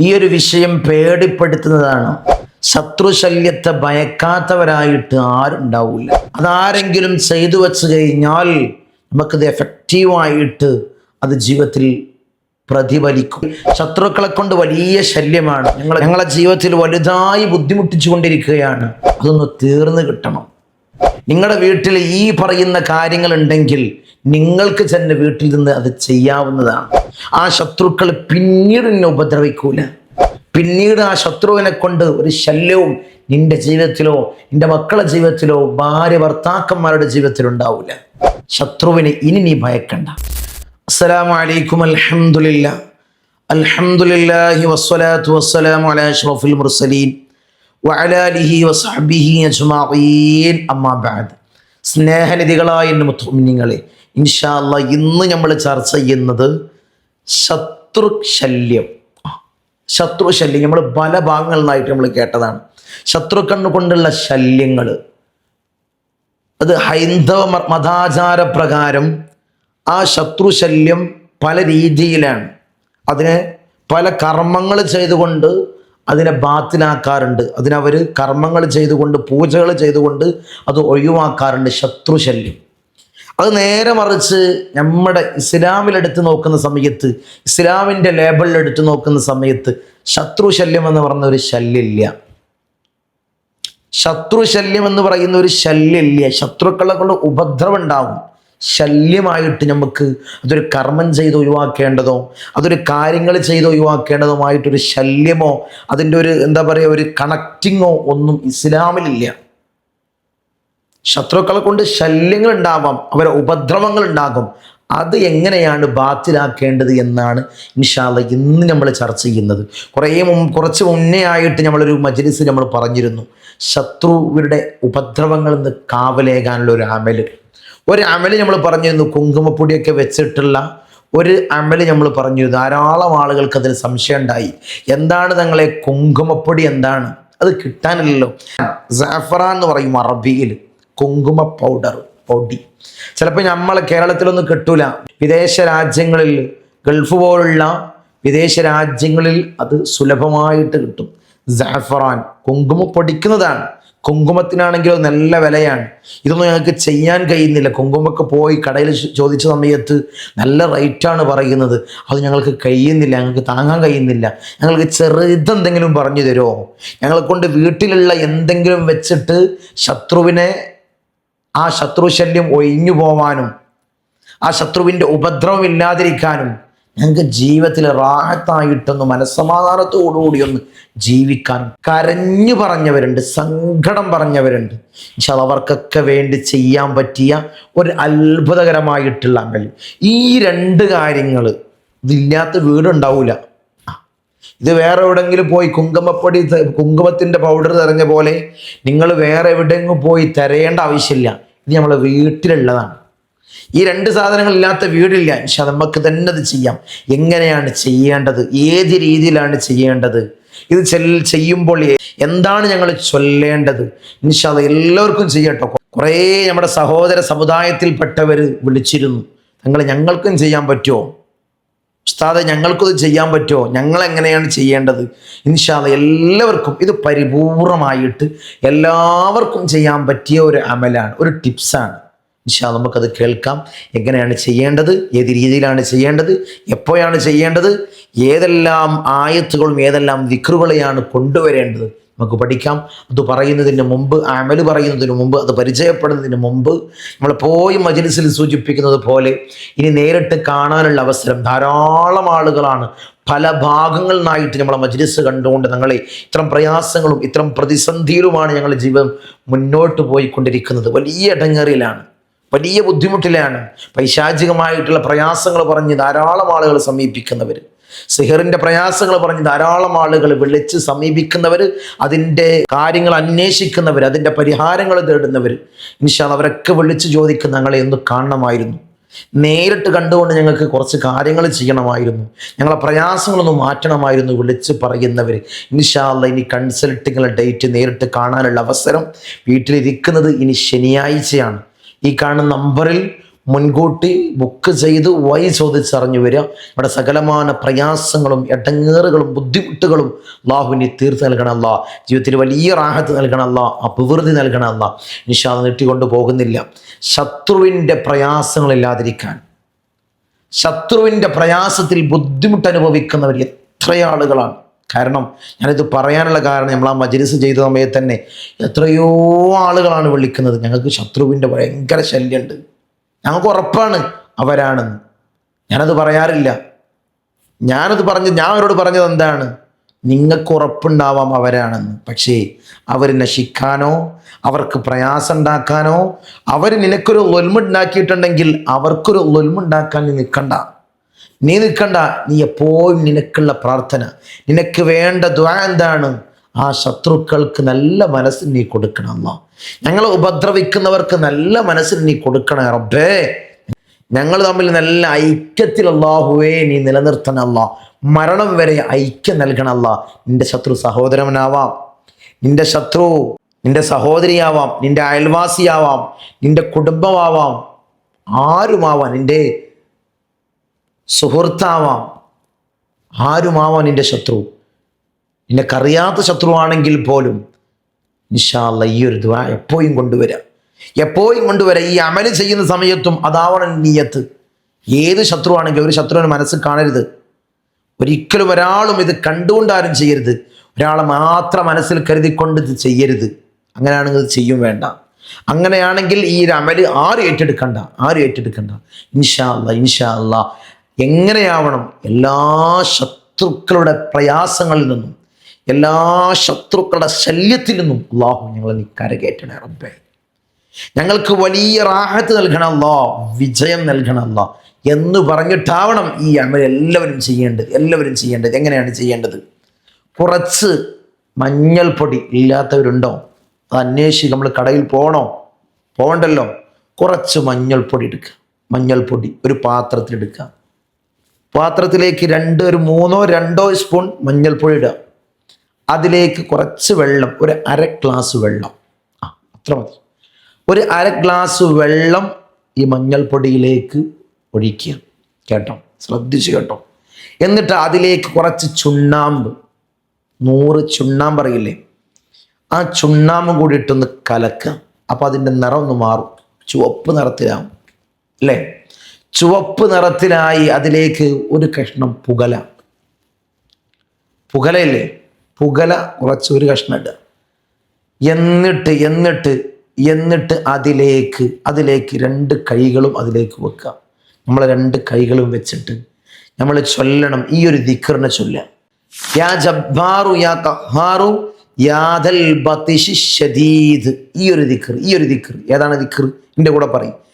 ഈ ഒരു വിഷയം പേടിപ്പെടുത്തുന്നതാണ്. ശത്രുശല്യത്തെ ഭയക്കാത്തവരായിട്ട് ആരുണ്ടാവില്ല അതാരെങ്കിലും ചെയ്തു വെച്ച് കഴിഞ്ഞാൽ നമുക്കത് എഫക്റ്റീവായിട്ട് അത് ജീവിതത്തിൽ പ്രതിഫലിക്കും. ശത്രുക്കളെ കൊണ്ട് വലിയ ശല്യമാണ്. ഞങ്ങൾ ഞങ്ങളെ ജീവിതത്തിൽ വലുതായി ബുദ്ധിമുട്ടിച്ചു കൊണ്ടിരിക്കുകയാണ് അതൊന്ന് തീർന്നു കിട്ടണം. നിങ്ങളുടെ വീട്ടിൽ ഈ പറയുന്ന കാര്യങ്ങൾ ഉണ്ടെങ്കിൽ നിങ്ങൾക്ക് തന്നെ വീട്ടിൽ നിന്ന് അത് ചെയ്യാവുന്നതാണ്. ആ ശത്രുക്കൾ പിന്നീട് നിന്നെ ഉപദ്രവിക്കൂല. പിന്നീട് ആ ശത്രുവിനെ കൊണ്ട് ഒരു ശല്യവും നിന്റെ ജീവിതത്തിലോ നിന്റെ മക്കളുടെ ജീവിതത്തിലോ ഭാര്യ ഭർത്താക്കന്മാരുടെ ജീവിതത്തിലോ ഉണ്ടാവില്ല ശത്രുവിനെ ഇനി നീ ഭയക്കണ്ട. അസ്സലാമു അലൈക്കും അൽഹംദുലില്ല. അൽഹംദുലില്ലാഹി വസ്സലാത്തു വസ്സലാമു അലാ അഷ്റഫിൽ മുർസലീൻ. വഅലാലിഹി വസ്ഹബിഹി അജ്മഈൻ. അമ്മാ ബഅദ്. സ്നേഹനിധികളായ മുത്തുമിനിങ്ങളെ ഇൻഷാല്ല ഇന്ന് നമ്മൾ ചർച്ച ചെയ്യുന്നത് ശത്രുശല്യം. ശത്രുശല്യം. ശത്രു ശല്യം നമ്മൾ പല ഭാഗങ്ങളിലായിട്ട് നമ്മൾ കേട്ടതാണ്. ശത്രുക്കണ്ണ് കൊണ്ടുള്ള ശല്യങ്ങൾ. അത് ഹൈന്ദവ മതാചാര പ്രകാരം ആ ശത്രുശല്യം പല രീതിയിലാണ്. അതിനെ പല കർമ്മങ്ങൾ ചെയ്തുകൊണ്ട് അതിനെ ബാത്തിലാക്കാറുണ്ട്. അതിനവർ കർമ്മങ്ങൾ ചെയ്തുകൊണ്ട് പൂജകൾ ചെയ്തുകൊണ്ട് അത് ഒഴിവാക്കാറുണ്ട് ശത്രുശല്യം. അത് നേരെ മറിച്ച് നമ്മുടെ ഇസ്ലാമിലെടുത്ത് നോക്കുന്ന സമയത്ത് ഇസ്ലാമിന്റെ ലേബിളിലെടുത്ത് നോക്കുന്ന സമയത്ത് ശത്രുശല്യം എന്ന് പറയുന്ന ഒരു ശല്യമില്ല. ശത്രുശല്യം എന്ന് പറയുന്ന ഒരു ശല്യമില്ല. ശത്രുക്കളെ കൊണ്ട് ഉപദ്രവം ഉണ്ടാകും ശല്യമായിട്ട് നമുക്ക് അതൊരു കർമ്മം ചെയ്ത് ഒഴിവാക്കേണ്ടതോ അതൊരു കാര്യങ്ങൾ ചെയ്ത് ഒഴിവാക്കേണ്ടതുമായിട്ടൊരു ശല്യമോ അതിന്റെ ഒരു എന്താ പറയുക ഒരു കണക്റ്റിങ്ങോ ഒന്നും ഇസ്ലാമിലില്ല. ശത്രുക്കളെ കൊണ്ട് ശല്യങ്ങൾ ഉണ്ടാവാം അവരെ ഉപദ്രവങ്ങൾ ഉണ്ടാകും. അത് എങ്ങനെയാണ് ബാത്തിലാക്കേണ്ടത് എന്നാണ് ഇൻഷാല്ല ഇന്ന് നമ്മൾ ചർച്ച ചെയ്യുന്നത്. കുറേ മുമ്പ് കുറച്ച് മുന്നേ ആയിട്ട് നമ്മളൊരു മജ്ലിസ് നമ്മൾ പറഞ്ഞിരുന്നു. ശത്രുവരുടെ ഉപദ്രവങ്ങളിൽ നിന്ന് കാവലേകാനുള്ള ഒരു അമൽ. ഒരു അമൽ നമ്മൾ പറഞ്ഞിരുന്നു കുങ്കുമപ്പൊടിയൊക്കെ വെച്ചിട്ടുള്ള ഒരു അമൽ നമ്മൾ പറഞ്ഞു ധാരാളം ആളുകൾക്ക് അതിൽ സംശയം ഉണ്ടായി എന്താണ് തങ്ങളെ കുങ്കുമപ്പൊടി എന്താണ്? അത് കിട്ടാനില്ലല്ലോ. സാഫറാൻ എന്ന് പറയും അറബിയിൽ കുങ്കുമ പൗഡർ പൊടി. ചിലപ്പോൾ നമ്മൾ കേരളത്തിലൊന്നും കിട്ടൂല. വിദേശ രാജ്യങ്ങളിൽ ഗൾഫ് പോലുള്ള വിദേശ രാജ്യങ്ങളിൽ അത് സുലഭമായിട്ട് കിട്ടും. സാഫറാൻ കുങ്കുമ പൊടിക്കുന്നതാണ്. കുങ്കുമത്തിനാണെങ്കിലോ നല്ല വിലയാണ്. ഇതൊന്നും ഞങ്ങൾക്ക് ചെയ്യാൻ കഴിയുന്നില്ല. കുങ്കുമൊക്കെ പോയി കടയിൽ ചോദിച്ച സമയത്ത് നല്ല റേറ്റാണ് പറയുന്നത്. അത് ഞങ്ങൾക്ക് കഴിയുന്നില്ല. ഞങ്ങൾക്ക് താങ്ങാൻ കഴിയുന്നില്ല. ഞങ്ങൾക്ക് ചെറുതെന്തെങ്കിലും പറഞ്ഞു തരുമോ? ഞങ്ങളെ കൊണ്ട് വീട്ടിലുള്ള എന്തെങ്കിലും വെച്ചിട്ട് ശത്രുവിനെ ആ ശത്രുശല്യം ഒഴിഞ്ഞു പോവാനും ആ ശത്രുവിന്റെ ഉപദ്രവം ഇല്ലാതിരിക്കാനും ഞങ്ങൾക്ക് ജീവിതത്തിൽ റാഹത്തായിട്ടൊന്ന് മനസ്സമാധാനത്തോടുകൂടി ഒന്ന് ജീവിക്കാൻ കരഞ്ഞു പറഞ്ഞവരുണ്ട് സങ്കടം പറഞ്ഞവരുണ്ട്. അവർക്കൊക്കെ വേണ്ടി ചെയ്യാൻ പറ്റിയ ഒരു അത്ഭുതകരമായിട്ടുള്ള അമൽ. ഈ രണ്ട് കാര്യങ്ങൾ ഇതില്ലാത്ത വീടുണ്ടാവില്ല ഇത് വേറെ എവിടെങ്കിലും പോയി കുങ്കുമപ്പൊടി കുങ്കുമത്തിന്റെ പൗഡർ തെരഞ്ഞ പോലെ നിങ്ങൾ വേറെ എവിടെയെങ്കിലും പോയി തിരയേണ്ട ആവശ്യമില്ല. ഇത് നമ്മളെ വീട്ടിലുള്ളതാണ്. ഈ രണ്ട് സാധനങ്ങൾ ഇല്ലാത്ത വീടില്ല. പക്ഷെ നമുക്ക് തന്നെ അത് ചെയ്യാം. എങ്ങനെയാണ് ചെയ്യേണ്ടത്? ഏത് രീതിയിലാണ് ചെയ്യേണ്ടത്? ഇത് ചെയ്യുമ്പോൾ എന്താണ് ഞങ്ങൾ ചൊല്ലേണ്ടത്? ഇൻഷാല്ല എല്ലാവർക്കും ചെയ്യട്ടോ. കുറേ നമ്മുടെ സഹോദര സമുദായത്തിൽപ്പെട്ടവർ വിളിച്ചിരുന്നു. തങ്ങൾ ഞങ്ങൾക്കും ചെയ്യാൻ പറ്റുമോ? ഉസ്താദെ ഞങ്ങൾക്കത് ചെയ്യാൻ പറ്റുമോ? ഞങ്ങൾ എങ്ങനെയാണ് ചെയ്യേണ്ടത്? ഇൻഷാദ് എല്ലാവർക്കും ഇത് പരിപൂർണമായിട്ട് എല്ലാവർക്കും ചെയ്യാൻ പറ്റിയ ഒരു അമലാണ് ഒരു ടിപ്സാണ്. ഇൻഷാ നമുക്കത് കേൾക്കാം. എങ്ങനെയാണ് ചെയ്യേണ്ടത്? ഏത് രീതിയിലാണ് ചെയ്യേണ്ടത്? എപ്പോഴാണ് ചെയ്യേണ്ടത്? ഏതെല്ലാം ആയത്തുകളും ഏതെല്ലാം വിക്രുകളെയാണ് കൊണ്ടുവരേണ്ടത്? നമുക്ക് പഠിക്കാം. അത് പറയുന്നതിന് മുമ്പ് അമൽ പറയുന്നതിന് മുമ്പ് അത് പരിചയപ്പെടുന്നതിന് മുമ്പ് നമ്മൾ പോയി മജ്ലിസിൽ സൂചിപ്പിക്കുന്നത് പോലെ ഇനി നേരിട്ട് കാണാനുള്ള അവസരം ധാരാളം ആളുകളാണ്. പല ഭാഗങ്ങളിൽ നിന്നായിട്ട് നമ്മളെ മജ്ലിസ് കണ്ടുകൊണ്ട് ഞങ്ങളെ ഇത്തരം പ്രയാസങ്ങളും ഇത്തരം പ്രതിസന്ധിയിലുമാണ് ഞങ്ങളുടെ ജീവിതം മുന്നോട്ട് പോയിക്കൊണ്ടിരിക്കുന്നത്. വലിയ ഇടങ്ങറിലാണ്. വലിയ ബുദ്ധിമുട്ടിലാണ്. പൈശാചികമായിട്ടുള്ള പ്രയാസങ്ങൾ പറഞ്ഞ് ധാരാളം ആളുകൾ സമീപിക്കുന്നവർ. സിഹറിന്റെ പ്രയാസങ്ങൾ പറഞ്ഞ് ധാരാളം ആളുകൾ വിളിച്ച് സമീപിക്കുന്നവർ അതിന്റെ കാര്യങ്ങൾ അന്വേഷിക്കുന്നവർ അതിന്റെ പരിഹാരങ്ങൾ തേടുന്നവർ. ഇൻഷാൽ അവരൊക്കെ വിളിച്ച് ചോദിക്കുന്ന ഞങ്ങളെ ഒന്ന് കാണണമായിരുന്നു. നേരിട്ട് കണ്ടുകൊണ്ട് ഞങ്ങൾക്ക് കുറച്ച് കാര്യങ്ങൾ ചെയ്യണമായിരുന്നു. ഞങ്ങളെ പ്രയാസങ്ങളൊന്ന് മാറ്റണമായിരുന്നു വിളിച്ച് പറയുന്നവർ. ഇൻഷാല്ല ഇനി കൺസൾട്ടിങ്ങിലെ ഡേറ്റ് നേരിട്ട് കാണാനുള്ള അവസരം വീട്ടിലിരിക്കുന്നത് ഇനി ശനിയാഴ്ചയാണ്. ഈ കാണുന്ന നമ്പറിൽ മുൻകൂട്ടി ബുക്ക് ചെയ്ത് വൈ ചോദിച്ചറിഞ്ഞു വരിക. ഇവിടെ സകലമായ പ്രയാസങ്ങളും എടങ്ങേറുകളും ബുദ്ധിമുട്ടുകളും അള്ളാഹുവിനെ തീർത്ത് നൽകണമല്ല ജീവിതത്തിൽ വലിയ റാഹത്ത് നൽകണമല്ല അഭിവൃദ്ധി നൽകണമല്ല നിഷാദ് നീട്ടിക്കൊണ്ട് പോകുന്നില്ല. ശത്രുവിന്റെ പ്രയാസങ്ങളില്ലാതിരിക്കാൻ ശത്രുവിന്റെ പ്രയാസത്തിൽ ബുദ്ധിമുട്ട് അനുഭവിക്കുന്നവർ എത്ര ആളുകളാണ് കാരണം ഞാനിത് പറയാനുള്ള കാരണം നമ്മൾ ആ മജ്ലിസ് ചെയ്ത സമയത്ത് തന്നെ എത്രയോ ആളുകളാണ് വിളിക്കുന്നത്. ഞങ്ങൾക്ക് ശത്രുവിന്റെ ഭയങ്കര ശല്യമുണ്ട്. ഞങ്ങൾക്ക് ഉറപ്പാണ് അവരാണെന്ന്. ഞാനത് പറയാറില്ല. ഞാനത് പറഞ്ഞ് ഞാൻ അവരോട് പറഞ്ഞത് എന്താണ്? നിങ്ങൾക്ക് ഉറപ്പുണ്ടാവാം അവരാണെന്ന്. പക്ഷേ അവർ നശിക്കാനോ അവർക്ക് പ്രയാസം ഉണ്ടാക്കാനോ അവർ നിനക്കൊരു ഒൽമുണ്ടാക്കിയിട്ടുണ്ടെങ്കിൽ അവർക്കൊരു ഒൽമുണ്ടാക്കാൻ നിൽക്കണ്ട. നീ നിൽക്കണ്ട. നീ എപ്പോഴും നിനക്കുള്ള പ്രാർത്ഥന. നിനക്ക് വേണ്ട ദ്വാ എന്താണ്? ആ ശത്രുക്കൾക്ക് നല്ല മനസ്സിന് നീ കൊടുക്കണം അമ്മ ഞങ്ങളെ ഉപദ്രവിക്കുന്നവർക്ക് നല്ല മനസ്സിന് നീ കൊടുക്കണം റബ്ബേ. ഞങ്ങൾ തമ്മിൽ നല്ല ഐക്യത്തിൽ അള്ളാഹുവേ നീ നിലനിർത്തണമല്ല മരണം വരെ ഐക്യം നൽകണമല്ല നിന്റെ ശത്രു സഹോദരനാവാം നിന്റെ ശത്രു നിന്റെ സഹോദരിയാവാം. നിന്റെ അയൽവാസിയാവാം. നിന്റെ കുടുംബമാവാം. ആരുമാവാം നിന്റെ സുഹൃത്താവാം. ആരുമാവാം നിന്റെ ശത്രു? നിനക്കറിയാത്ത ശത്രുവാണെങ്കിൽ പോലും നിഷാല്ല ഈ ഒരു ദ്വാ എപ്പോഴും കൊണ്ടുവരാം. എപ്പോഴും കൊണ്ടുവരാം. ഈ അമൽ ചെയ്യുന്ന സമയത്തും അതാവണം നീയത്ത്. ഏത് ശത്രുവാണെങ്കിലും ഒരു ശത്രുവിന് മനസ്സിൽ കാണരുത്. ഒരിക്കലും ഒരാളും ഇത് കണ്ടുകൊണ്ടാരും ചെയ്യരുത്. ഒരാളെ മാത്രം മനസ്സിൽ കരുതിക്കൊണ്ട് ഇത് ചെയ്യരുത്. അങ്ങനെയാണെങ്കിൽ ചെയ്യും വേണ്ട. അങ്ങനെയാണെങ്കിൽ ഈ ഒരു അമൽ ആരും ഏറ്റെടുക്കണ്ട? ആരും ഏറ്റെടുക്കണ്ട? ഇൻഷാല്ല ഇൻഷാല്ല എങ്ങനെയാവണം എല്ലാ ശത്രുക്കളുടെ പ്രയാസങ്ങളിൽ നിന്നും എല്ലാ ശത്രുക്കളുടെ ശല്യത്തിൽ നിന്നും അള്ളാഹു ഞങ്ങളെ നീ കരകയറ്റണേ റബ്ബേ. ഞങ്ങൾക്ക് വലിയ റാഹത്ത് നൽകണം നൽകണമല്ലോ വിജയം നൽകണം നൽകണമല്ലോ എന്ന് പറഞ്ഞിട്ടാവണം ഈ അമൽ എല്ലാവരും ചെയ്യേണ്ടത് എല്ലാവരും ചെയ്യേണ്ടത്. എങ്ങനെയാണ് ചെയ്യേണ്ടത്? കുറച്ച് മഞ്ഞൾപ്പൊടി ഇല്ലാത്തവരുണ്ടോ? അത് അന്വേഷിച്ച് നമ്മൾ കടയിൽ പോകണോ? പോകണ്ടല്ലോ. കുറച്ച് മഞ്ഞൾപ്പൊടി എടുക്കുക. മഞ്ഞൾപ്പൊടി ഒരു പാത്രത്തിലെടുക്കുക പാത്രത്തിലേക്ക് രണ്ട് ഒരു മൂന്നോ രണ്ടോ സ്പൂൺ മഞ്ഞൾപ്പൊടി ഇടുക. അതിലേക്ക് കുറച്ച് വെള്ളം ഒരു അര ഗ്ലാസ് വെള്ളം. ആ അത്ര മതി. ഒരു അര ഗ്ലാസ് വെള്ളം ഈ മഞ്ഞൾപ്പൊടിയിലേക്ക് ഒഴിക്കുക. കേട്ടോ? ശ്രദ്ധിച്ച് കേട്ടോ. എന്നിട്ട് അതിലേക്ക് കുറച്ച് ചുണ്ണാമ്പ് നൂറ് ചുണ്ണാമ്പ് അറിയില്ലേ? ആ ചുണ്ണാമ്പ് കൂടി ഇട്ടൊന്ന് കലക്കുക. അപ്പോൾ അതിന്റെ നിറം ഒന്ന് മാറും. ചുവപ്പ് നിറത്തിലാവും. അല്ലേ? ചുവപ്പ് നിറത്തിലായി അതിലേക്ക് ഒരു കഷ്ണം പുകല. പുകലയില്ലേ? പുകല കുറച്ച് ഒരു കഷ്ണം എന്നിട്ട് എന്നിട്ട് എന്നിട്ട് അതിലേക്ക് അതിലേക്ക് രണ്ട് കൈകളും അതിലേക്ക് വെക്കുക. നമ്മൾ രണ്ട് കൈകളും വെച്ചിട്ട് നമ്മൾ ചൊല്ലണം. ഈ ഒരു ദിക്കറിനെ ചൊല്ലാം യാ ജബ്ബാറു യാ കഹാറു യാദൽ ഈ ഒരു ദിക്കർ ഈ ഒരു ദിക്കർ ഏതാണ് ദിക്കർ എന്റെ കൂടെ പറയും.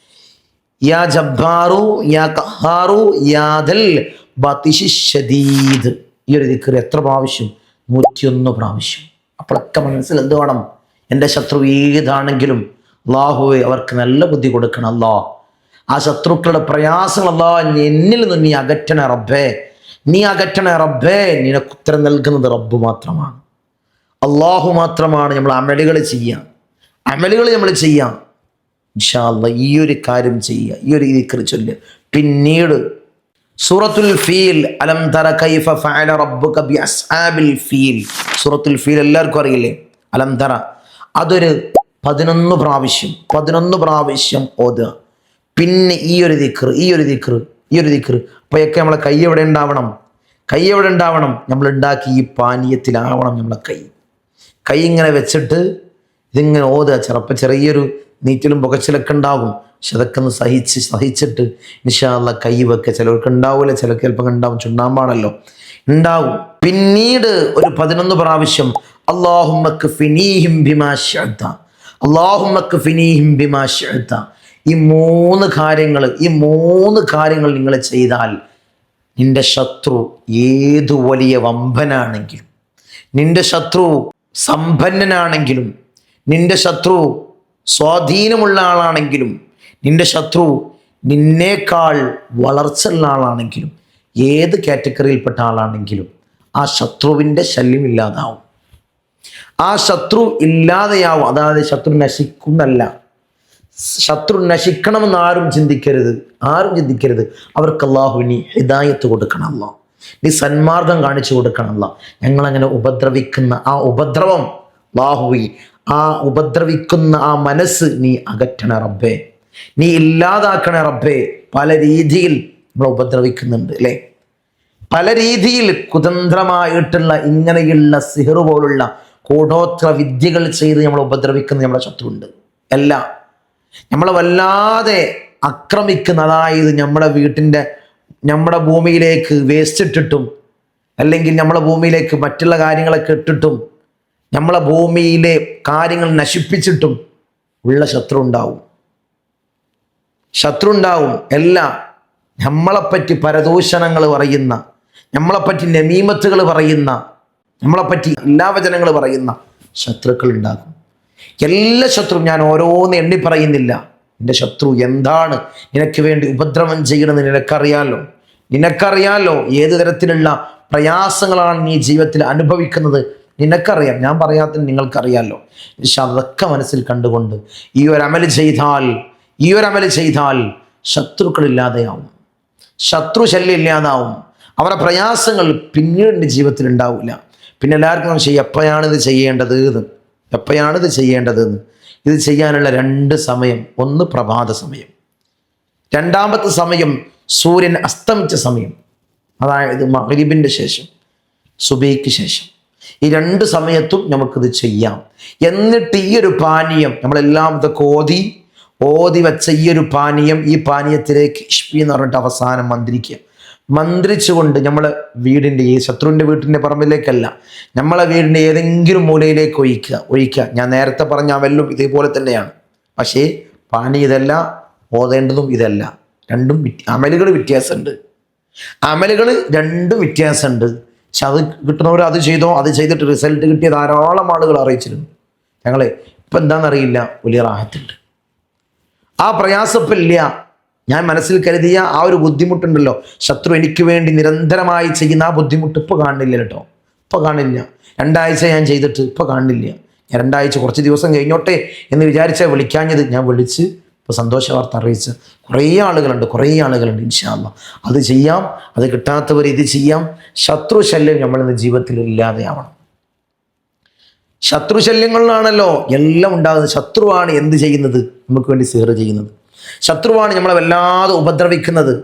യാ ജബ്ബാറു യാ കഹാറു യാദൽ ബതിഷി ഷദീദ്. ഈ ഒരു ദിക്കർ എത്ര പ്രാവശ്യം? നൂറ്റിയൊന്ന് പ്രാവശ്യം. അപ്പോഴൊക്കെ മനസ്സിൽ എന്ത് വേണം? എന്റെ ശത്രു ഏതാണെങ്കിലും അള്ളാഹുവെ അവർക്ക് നല്ല ബുദ്ധി കൊടുക്കണം അല്ലാ. ആ ശത്രുക്കളുടെ പ്രയാസങ്ങൾ അല്ലാ എന്നിൽ നിന്ന് നീ അകറ്റണ റബ്ബേ. നീ അകറ്റണ റബ്ബേ. നിനക്ക് ഉത്തരം നൽകുന്നത് റബ്ബ് മാത്രമാണ്. അള്ളാഹു മാത്രമാണ് നമ്മൾ അമലുകൾ ചെയ്യുക അമലുകൾ നമ്മൾ ചെയ്യാം. ഇൻഷാല്ല ഈ ഒരു കാര്യം ചെയ്യുക ഈ ഒരു ഇതിക്കറി ചൊല്ലുക പിന്നീട് സൂറത്തുൽ ഫീൽ അലം തറ കൈഫ ഫഅല റബ്ബുക ബി അസ്ഹാബിൽ ഫീൽ. സൂറത്തുൽ ഫീൽ എല്ലാവർക്കും അറിയില്ലേ? അലം തറ അതൊരു പതിനൊന്ന് പ്രാവശ്യം പതിനൊന്ന് പ്രാവശ്യം ഓതുക. പിന്നെ ഈ ഒരു ദിക്ർ ഈ ഒരു ദിക്ർ ഈ ഒരു ദിക്ർ. അപ്പോഴൊക്കെ നമ്മളെ കൈ എവിടെ ഉണ്ടാവണം? കൈ എവിടെ ഉണ്ടാവണം? നമ്മൾ ഉണ്ടാക്കി ഈ പാനീയത്തിലാവണം നമ്മളെ കൈ. കൈ ഇങ്ങനെ വെച്ചിട്ട് ഇതിങ്ങനെ ഓതുക. ചെറുപ്പം ചെറിയൊരു നീറ്റിലും പുകച്ചിലൊക്കെ ഉണ്ടാകും. പക്ഷെ അതൊക്കെ ഒന്ന് സഹിച്ച് സഹിച്ചിട്ട് നിഷാള്ള കൈ വെക്കുക ചിലവർക്ക് ഉണ്ടാവില്ല ചിലർക്ക് ചിലപ്പോൾ ഉണ്ടാവും ചുണ്ണാമ്പാണല്ലോ. ഉണ്ടാവും. പിന്നീട് ഒരു പതിനൊന്ന് പ്രാവശ്യം അള്ളാഹുമ്മക്ക് ഫിനീഹിം ബിമാ ശഅത അള്ളാഹുമ്മക്ക് ഫിനീഹിം ബിമാ ശഅത ഈ മൂന്ന് കാര്യങ്ങൾ ഈ മൂന്ന് കാര്യങ്ങൾ നിങ്ങൾ ചെയ്താൽ നിന്റെ ശത്രു ഏതു വലിയ വമ്പനാണെങ്കിലും നിന്റെ ശത്രു സമ്പന്നനാണെങ്കിലും നിന്റെ ശത്രു സ്വാധീനമുള്ള ആളാണെങ്കിലും നിന്റെ ശത്രു നിന്നേക്കാൾ വളർച്ചയുള്ള ആളാണെങ്കിലും ഏത് കാറ്റഗറിയിൽപ്പെട്ട ആളാണെങ്കിലും ആ ശത്രുവിന്റെ ശല്യം ഇല്ലാതാവും ആ ശത്രു ഇല്ലാതെയാവും. അതായത് ശത്രു നശിക്കുന്നല്ല. ശത്രു നശിക്കണമെന്ന് ആരും ചിന്തിക്കരുത്. ആരും ചിന്തിക്കരുത്. അവർക്ക് അള്ളാഹുവിനി ഹിദായത്ത് കൊടുക്കണം അല്ല. നീ സന്മാർഗം കാണിച്ചു കൊടുക്കണമല്ല ഞങ്ങളങ്ങനെ ഉപദ്രവിക്കുന്ന ആ ഉപദ്രവം അള്ളാഹുവി ആ ഉപദ്രവിക്കുന്ന ആ മനസ്സ് നീ അകറ്റണ റബ്ബേ. നീ ഇല്ലാതാക്കണ റബ്ബേ. പല രീതിയിൽ നമ്മൾ ഉപദ്രവിക്കുന്നുണ്ട് അല്ലേ? പല രീതിയിൽ കുതന്ത്രമായിട്ടുള്ള ഇങ്ങനെയുള്ള സിഹർ പോലുള്ള കൂടോത്ര വിദ്യകൾ ചെയ്ത് നമ്മൾ ഉപദ്രവിക്കുന്ന നമ്മുടെ ശത്രുണ്ട് അല്ല നമ്മളെ വല്ലാതെ ആക്രമിക്കുന്ന അതായത് നമ്മുടെ വീട്ടിന്റെ നമ്മുടെ ഭൂമിയിലേക്ക് വേസ്റ്റ് ഇട്ടിട്ടും അല്ലെങ്കിൽ നമ്മുടെ ഭൂമിയിലേക്ക് മറ്റുള്ള കാര്യങ്ങളൊക്കെ ഇട്ടിട്ടും നമ്മളെ ഭൂമിയിലെ കാര്യങ്ങൾ നശിപ്പിച്ചിട്ടും ഉള്ള ശത്രു ഉണ്ടാവും. ശത്രു ഉണ്ടാവും. എല്ലാം നമ്മളെപ്പറ്റി പരദൂഷണങ്ങൾ പറയുന്ന നമ്മളെപ്പറ്റി നമീമത്തുകൾ പറയുന്ന നമ്മളെപ്പറ്റി എല്ലാ വചനങ്ങൾ പറയുന്ന ശത്രുക്കൾ ഉണ്ടാകും. എല്ലാ ശത്രു ഞാൻ ഓരോന്ന് എണ്ണി പറയുന്നില്ല. എന്റെ ശത്രു എന്താണ്? നിനക്ക് വേണ്ടി ഉപദ്രവം ചെയ്യണമെന്ന് നിനക്കറിയാലോ? നിനക്കറിയാലോ? ഏത് തരത്തിലുള്ള പ്രയാസങ്ങളാണ് നീ ജീവിതത്തിൽ അനുഭവിക്കുന്നത്? നിനക്കറിയാം ഞാൻ പറയാത്ത നിങ്ങൾക്കറിയാമല്ലോ പക്ഷെ അതൊക്കെ മനസ്സിൽ കണ്ടുകൊണ്ട് ഈ ഒരു അമൽ ചെയ്താൽ ഈ ഒരു അമൽ ചെയ്താൽ ശത്രുക്കളില്ലാതെയാവും. ശത്രു ശല്യം ഇല്ലാതാവും അവരുടെ പ്രയാസങ്ങൾ പിന്നീട് എന്റെ ജീവിതത്തിൽ ഉണ്ടാവില്ല. പിന്നെ എല്ലാവർക്കും ചെയ്യും എപ്പോഴാണിത് ചെയ്യേണ്ടത് എന്ന് എപ്പോഴാണിത് ചെയ്യേണ്ടത് എന്ന് ഇത് ചെയ്യാനുള്ള രണ്ട് സമയം ഒന്ന് പ്രഭാത സമയം. രണ്ടാമത്തെ സമയം സൂര്യൻ അസ്തമിച്ച സമയം. അതായത് മഹരീബിന്റെ ശേഷം സുബൈക്ക് ശേഷം. ഈ രണ്ട് സമയത്തും നമുക്കിത് ചെയ്യാം. എന്നിട്ട് ഈ ഒരു പാനീയം നമ്മളെല്ലാം ഇതൊക്കെ ഓതി ഓതി വെച്ച ഈ ഒരു പാനീയം ഈ പാനീയത്തിലേക്ക് ഇഷ്പി എന്ന് പറഞ്ഞിട്ട് അവസാനം മന്ത്രിക്കുക. മന്ത്രിച്ചുകൊണ്ട് നമ്മൾ വീടിന്റെ ഈ ശത്രുവിന്റെ വീട്ടിന്റെ പറമ്പിലേക്കല്ല നമ്മളെ വീടിന്റെ ഏതെങ്കിലും മൂലയിലേക്ക് ഒഴിക്കുക ഒഴിക്കുക. ഞാൻ നേരത്തെ പറഞ്ഞ അവെല്ലും ഇതേപോലെ തന്നെയാണ്. പക്ഷേ പാനി ഇതല്ല ഓതേണ്ടതും ഇതല്ല. രണ്ടും അമലുകൾ വ്യത്യാസമുണ്ട്. അമലുകൾ രണ്ടും വ്യത്യാസമുണ്ട്. പക്ഷെ അത് കിട്ടുന്നവർ അത് ചെയ്തോ അത് ചെയ്തിട്ട് റിസൾട്ട് കിട്ടിയ ധാരാളം ആളുകൾ അറിയിച്ചിരുന്നു ഞങ്ങളെ ഇപ്പം എന്താണെന്നറിയില്ല വലിയ റാഹത്തുണ്ട്. ആ പ്രയാസപ്പില്ല ഞാൻ മനസ്സിൽ കരുതിയ ആ ഒരു ബുദ്ധിമുട്ടുണ്ടല്ലോ. ശത്രു എനിക്ക് വേണ്ടി നിരന്തരമായി ചെയ്യുന്ന ആ ബുദ്ധിമുട്ട് ഇപ്പോൾ കാണില്ല കേട്ടോ. ഇപ്പോൾ കാണില്ല. രണ്ടാഴ്ച ഞാൻ ചെയ്തിട്ട് ഇപ്പോൾ കാണില്ല. ഞാൻ രണ്ടാഴ്ച കുറച്ച് ദിവസം കഴിഞ്ഞോട്ടെ എന്ന് വിചാരിച്ചാൽ വിളിക്കാഞ്ഞത്. ഞാൻ വിളിച്ച് ഇപ്പോൾ സന്തോഷ വാർത്ത അറിയിച്ച് കുറേ ആളുകളുണ്ട് കുറേ ആളുകളുണ്ട് ഇൻഷാല്ല അത് ചെയ്യാം അത് കിട്ടാത്തവർ ഇത് ചെയ്യാം. ശത്രുശല്യം നമ്മളിന്ന് ജീവിതത്തിൽ ഇല്ലാതെയാവണം. ശത്രുശല്യങ്ങളിലാണല്ലോ എല്ലാം ഉണ്ടാകുന്നത്. ശത്രുവാണ് എന്ത് ചെയ്യുന്നത്? നമുക്ക് വേണ്ടി സീറ് ചെയ്യുന്നത്. ശത്രുവാണ് നമ്മളെ വല്ലാതെ ഉപദ്രവിക്കുന്നത്.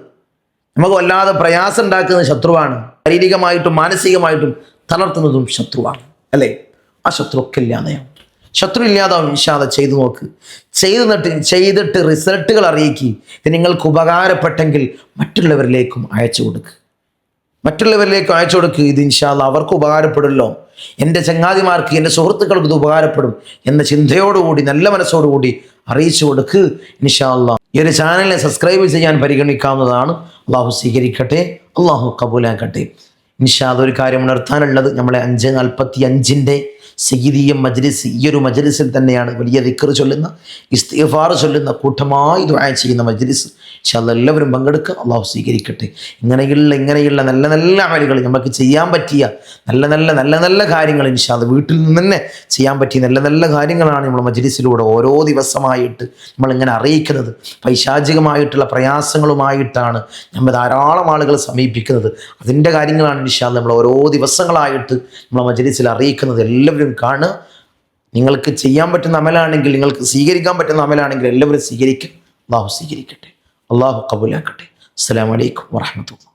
നമുക്ക് വല്ലാതെ പ്രയാസം ഉണ്ടാക്കുന്നത് ശത്രുവാണ്. ശാരീരികമായിട്ടും മാനസികമായിട്ടും തളർത്തുന്നതും ശത്രുവാണ്. അല്ലേ? ആ ശത്രുവൊക്കെ ഇല്ലാതെയാവും. ശത്രു ഇല്ലാതാവും ഇൻഷാദ ചെയ്തു നോക്ക്. ചെയ്തു നട്ട് ചെയ്തിട്ട് റിസൾട്ടുകൾ അറിയിക്കുക ഇത് നിങ്ങൾക്ക് ഉപകാരപ്പെട്ടെങ്കിൽ മറ്റുള്ളവരിലേക്കും അയച്ചു കൊടുക്കുക മറ്റുള്ളവരിലേക്കും അയച്ചു കൊടുക്കുക ഇത് ഇൻഷാല്ല അവർക്ക് ഉപകാരപ്പെടുമല്ലോ എന്റെ ചങ്ങാതിമാർക്ക് എന്റെ സുഹൃത്തുക്കൾക്ക് ഇത് ഉപകാരപ്പെടും എന്ന ചിന്തയോടുകൂടി നല്ല മനസ്സോടുകൂടി അറിയിച്ചു കൊടുക്ക് ഇൻഷാല്ല ഈ ഒരു ചാനലിനെ സബ്സ്ക്രൈബ് ചെയ്യാൻ പരിഗണിക്കാവുന്നതാണ്. അള്ളാഹു സ്വീകരിക്കട്ടെ അള്ളാഹു കബൂലാക്കട്ടെ. ഇൻഷാദ് ഒരു കാര്യം ഉണർത്താനുള്ളത് നമ്മളെ അഞ്ച് നാൽപ്പത്തി അഞ്ചിന്റെ സയ്യിദീയ മജ്ലിസ് ഈ ഒരു മജ്ലിസിൽ തന്നെയാണ് വലിയ ദിക്കർ ചൊല്ലുന്ന ഇസ്തിഫാർ ചൊല്ലുന്ന കൂട്ടമായി ദുആ ചെയ്യുന്ന മജ്ലിസ്. പക്ഷെ അതെല്ലാവരും പങ്കെടുക്കുക. അള്ളാഹു സ്വീകരിക്കട്ടെ. ഇങ്ങനെയുള്ള ഇങ്ങനെയുള്ള നല്ല നല്ല അമലുകൾ നമുക്ക് ചെയ്യാൻ പറ്റിയ നല്ല നല്ല നല്ല നല്ല കാര്യങ്ങൾ ഇൻഷാ ഇൻഷാദ് വീട്ടിൽ നിന്ന് തന്നെ ചെയ്യാൻ പറ്റിയ നല്ല നല്ല കാര്യങ്ങളാണ് നമ്മൾ മജ്ലിസിലൂടെ ഓരോ ദിവസമായിട്ട് നമ്മളിങ്ങനെ അറിയിക്കുന്നത്. പൈശാചികമായിട്ടുള്ള പ്രയാസങ്ങളുമായിട്ടാണ് നമ്മൾ ധാരാളം ആളുകൾ സമീപിക്കുന്നത്. അതിന്റെ കാര്യങ്ങളാണ് ഇൻഷാദ് നമ്മൾ ഓരോ ദിവസങ്ങളായിട്ട് നമ്മൾ മജ്ലിസിൽ അറിയിക്കുന്നത്. എല്ലാവരും കാണുക. നിങ്ങൾക്ക് ചെയ്യാൻ പറ്റുന്ന അമലാണെങ്കിൽ നിങ്ങൾക്ക് സ്വീകരിക്കാൻ പറ്റുന്ന അമലാണെങ്കിൽ എല്ലാവരും സ്വീകരിക്കും. അള്ളാഹു സ്വീകരിക്കട്ടെ. അള്ളാഹു കബൂലാക്കട്ടെ. അസ്സലാമു അലൈക്കും വറഹമത്തുള്ള